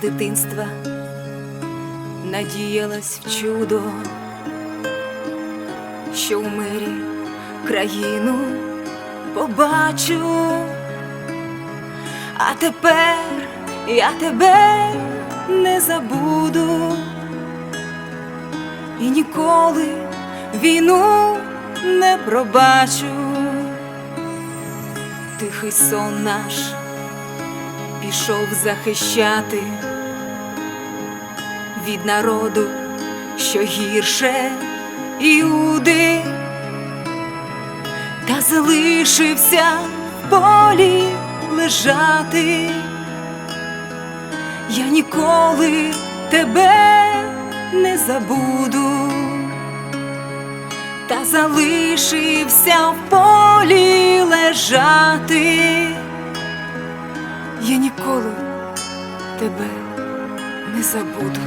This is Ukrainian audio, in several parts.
дитинства надіялась в чудо, що в мирі країну побачу, а тепер я тебе не забуду і ніколи війну не пробачу. Тихий сон наш пішов захищати від народу, що гірше Іуди, та залишився в полі лежати. Я ніколи тебе не забуду, та залишився в полі лежати. Я ніколи тебе не забуду.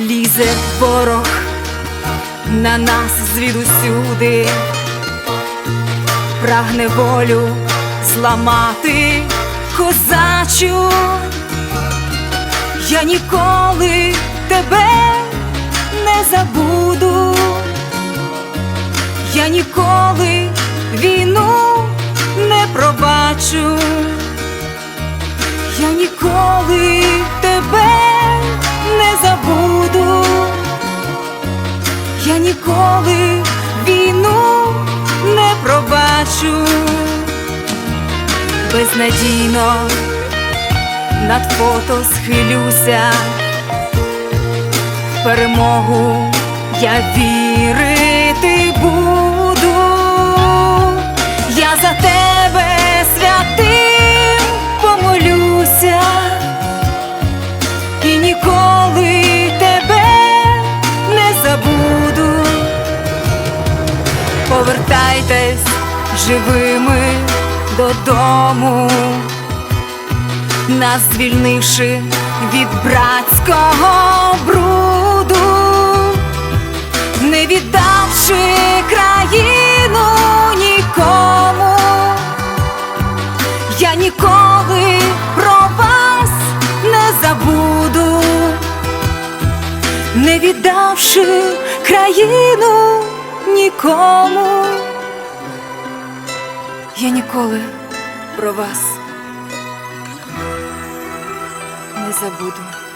Лізе ворог на нас звідусюди, прагне волю зламати козачу. Я ніколи тебе не забуду. Я ніколи ніколи війну не пробачу. Безнадійно над фото схилюся, в перемогу я вірити живими додому, нас звільнивши від братського бруду, не віддавши країну нікому. Я ніколи про вас не забуду, не віддавши країну нікому. Я ніколи про вас не забуду.